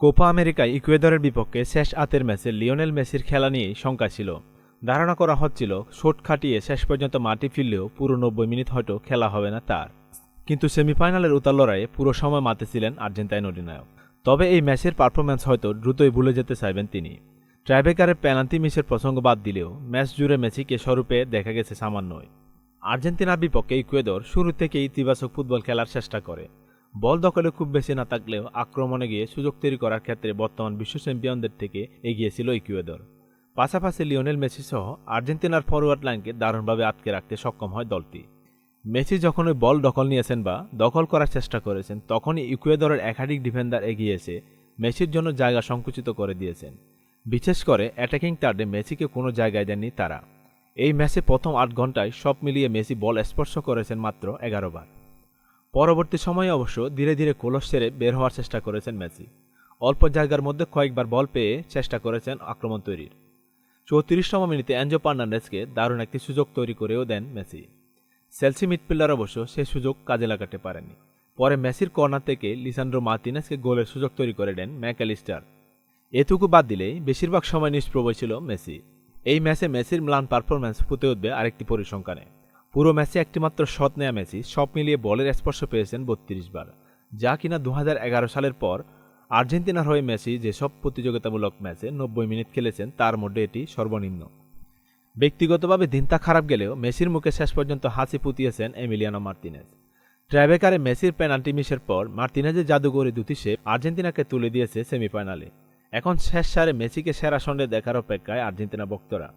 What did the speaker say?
Copa আমেরিকায় ইকুয়েদরের বিপক্ষে শেষ আতের ম্যাচে লিওনেল মেসির খেলা নিয়েই শঙ্কা ছিল। ধারণা করা হচ্ছিল, শোট খাটিয়ে শেষ পর্যন্ত মাটি ফিরলেও পুরো নব্বই মিনিট হয়তো খেলা হবে না তার। কিন্তু সেমিফাইনালের উতার লড়াইয়ে পুরো সময় মাতেছিলেন আর্জেন্টাইন অধিনায়ক। তবে এই ম্যাচের পারফরম্যান্স হয়তো দ্রুতই ভুলে যেতে চাইবেন তিনি। ট্রাইবেকারের পেনাল্টি মিসের প্রসঙ্গ বাদ দিলেও ম্যাচ জুড়ে মেসিকে স্বরূপে দেখা গেছে সামান্যই। আর্জেন্টিনার বিপক্ষে ইকুয়েদর শুরু থেকেই ইতিবাচক ফুটবল খেলার চেষ্টা করে। বল দখলে খুব বেশি না থাকলেও আক্রমণে গিয়ে সুযোগ তৈরি করার ক্ষেত্রে বর্তমান বিশ্ব চ্যাম্পিয়নদের থেকে এগিয়েছিল ইকুয়েদর পাশাপাশি লিওনেল মেসি সহ আর্জেন্টিনার ফরওয়ার্ড লাইনকে দারুণভাবে আটকে রাখতে সক্ষম হয় দলটি। মেসি যখন ওই বল দখল নিয়েছেন বা দখল করার চেষ্টা করেছেন, তখনই ইকুয়েদরের একাধিক ডিফেন্ডার এগিয়ে এসে মেসির জন্য জায়গা সংকুচিত করে দিয়েছেন। বিশেষ করে অ্যাটাকিং টার্ডে মেসিকে কোনো জায়গায় দেননি তারা। এই ম্যাচে প্রথম আট ঘন্টায় সব মিলিয়ে মেসি বল স্পর্শ করেছেন মাত্র এগারো বার। পরবর্তী সময়ে অবশ্য ধীরে ধীরে কোলস ছেড়ে বের হওয়ার চেষ্টা করেছেন মেসি। অল্প জায়গার মধ্যে কয়েকবার বল পেয়ে চেষ্টা করেছেন আক্রমণ তৈরির। চৌত্রিশতম মিনিটে অ্যাঞ্জো পার্নান্ডেসকে দারুণ একটি সুযোগ তৈরি করেও দেন মেসি। সেলসি মিডফিল্ডার অবশ্য সে সুযোগ কাজে লাগাতে পারেনি পরে মেসির কর্নার থেকে লিসান্ড্রো মার্তিনেসকে গোলের সুযোগ তৈরি করে দেন ম্যাকালিস্টার এটুকু বাদ দিলেই বেশিরভাগ সময় নিষ্প্রভ ছিল মেসি। এই ম্যাচে মেসির ম্লান পারফরম্যান্স ফুটে উঠবে আরেকটি পরিসংখ্যানে। পুরো ম্যাচে একটিমাত্র শট নেয়া মেসি, সব মিলিয়ে বলের স্পর্শ পেয়েছেন বত্রিশ বার। যা কিনা দু হাজার এগারো সালের পর আর্জেন্টিনার হয়ে মেসি যেসব প্রতিযোগিতামূলক ম্যাচে নব্বই মিনিট খেলেছেন, তার মধ্যে এটি সর্বনিম্ন। ব্যক্তিগতভাবে দিনটা খারাপ গেলেও মেসির মুখে শেষ পর্যন্ত হাসি পুতিয়েছেন এমিলিয়ানো মার্তিনেজ। ট্রাইবেকারে মেসির পেনাল্টি মিসের পর মার্তিনেজের জাদুঘরে দুটি শেপ আর্জেন্টিনাকে তুলে দিয়েছে সেমিফাইনালে। এখন শেষ সারে মেসিকে সেরা সন্ডে দেখার অপেক্ষায় আর্জেন্টিনা ভক্তরা।